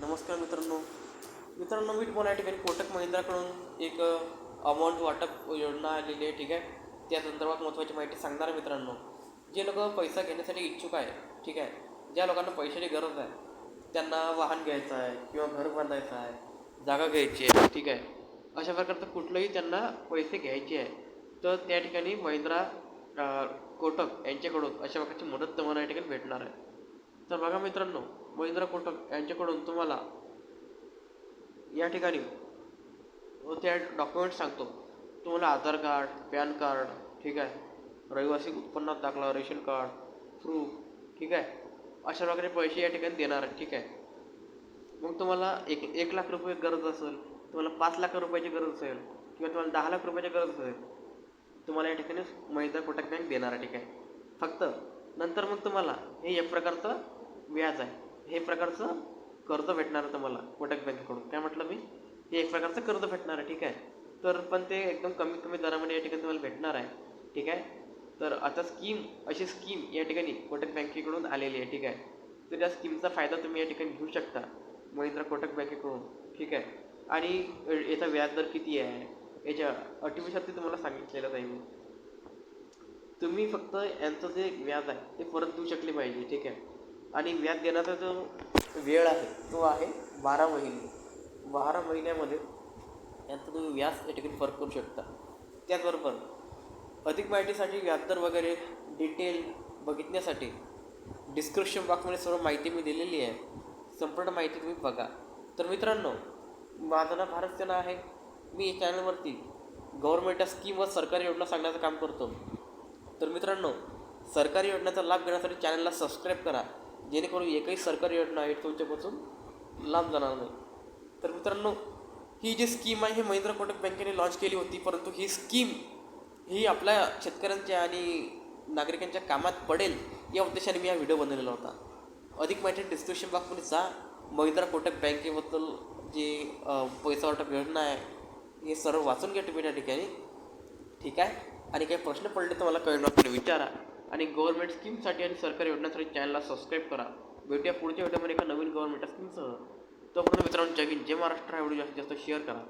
नमस्कार मित्रांनो. मित्रांनो मी तुम्हाला या ठिकाणी कोटक महिंद्राकडून एक अमाऊंट वाटप योजना आलेली आहे ठीक आहे? त्या संदर्भात महत्त्वाची माहिती सांगणार आहे मित्रांनो. जे लोक पैसा घेण्यासाठी इच्छुक आहे ठीक आहे? ज्या लोकांना पैशाची गरज आहे त्यांना वाहन घ्यायचं आहे किंवा घर बांधायचं आहे जागा घ्यायची आहे ठीक आहे? अशा प्रकारचं कुठलंही त्यांना पैसे घ्यायचे आहे तर त्या ठिकाणी महिंद्रा कोटक यांच्याकडून अशा प्रकारची मदत तुम्हाला या ठिकाणी भेटणार आहे. तर बघा मित्रांनो महिंद्रा कोटक यांच्याकडून तुम्हाला या ठिकाणी त्या डॉक्युमेंट सांगतो. तुम्हाला आधार कार्ड पॅन कार्ड ठीक आहे. रहिवासी उत्पन्नात दाखला रेशन कार्ड प्रूफ ठीक आहे. अशा प्रकारे पैसे या ठिकाणी देणार आहेत ठीक आहे. मग तुम्हाला एक एक लाख रुपये गरज असेल तुम्हाला पाच लाख रुपयाची गरज असेल किंवा तुम्हाला दहा लाख रुपयाची गरज असेल तुम्हाला या ठिकाणी महिंद्रा कोटक बँक देणार आहे ठीक आहे. फक्त नंतर मग तुम्हाला हे एक प्रकारचं व्याज आहे. हे प्रकारचं कर्ज भेटणार आहे तुम्हाला कोटक बँकेकडून. काय म्हटलं मी? हे एक प्रकारचं कर्ज भेटणार आहे ठीक आहे. तर पण ते एकदम कमी कमी दरामध्ये या ठिकाणी तुम्हाला भेटणार आहे ठीक आहे. तर आता स्कीम अशी स्कीम या ठिकाणी कोटक बँकेकडून आलेली आहे ठीक आहे. तर त्या स्कीमचा फायदा तुम्ही या ठिकाणी घेऊ शकता महिंद्रा कोटक बँकेकडून ठीक आहे. आणि याचा व्याजदर किती आहे? याच्या अटीविषयात तुम्हाला सांगितलेलं आहे मी. तुम्ही फक्त यांचं जे व्याज आहे ते परत देऊ शकले पाहिजे ठीक आहे. आणि व्याज देण्याचा जो वेळ आहे तो आहे बारा महिने. बारा महिन्यामध्ये यांचा तुम्ही व्याज या ठिकाणी फरक करू शकता. त्याचबरोबर अधिक माहितीसाठी व्याजदर वगैरे डिटेल बघितण्यासाठी डिस्क्रिप्शन बॉक्समध्ये सर्व माहिती मी दिलेली आहे. संपूर्ण माहिती तुम्ही बघा. तर मित्रांनो माझं नाव भारत सेना आहे. मी या चॅनलवरती गव्हर्नमेंटच्या स्कीम व सरकारी योजना सांगण्याचं काम करतो. तर मित्रांनो सरकारी योजनेचा लाभ घेण्यासाठी चॅनलला सबस्क्राईब करा. जेणेकरून एकही सरकारी योजना आहे तुमच्यापासून लांब जाणार नाही. तर मित्रांनो ही जी स्कीम आहे ही महिंद्रा कोटक बँकेने लॉन्च केली होती परंतु ही स्कीम ही आपल्या शेतकऱ्यांच्या आणि नागरिकांच्या कामात पडेल या उद्देशाने मी हा व्हिडिओ बनवलेला होता. अधिक माहिती डिस्क्रिप्शन बॉक्समध्ये जा. महिंद्रा कोटक बँकेबद्दल जे पैसा वाटप योजना आहे हे सर्व वाचून घ्या तुम्ही त्या ठिकाणी. ठीक आहे? आणि काही प्रश्न पडले तर मला कळणार विचारा. आणि गव्हर्नमेंट स्कीमसाठी आणि सरकारी योजनासाठी चॅनलला सबस्क्राईब करा. भेटूया पुढच्या व्हिडिओमध्ये एका नवीन गव्हर्नमेंट स्कीमसह तोपर्यंत मित्रांनो जय हिंद जय महाराष्ट्र. हा व्हिडिओ जास्तीत जास्त शेअर करा.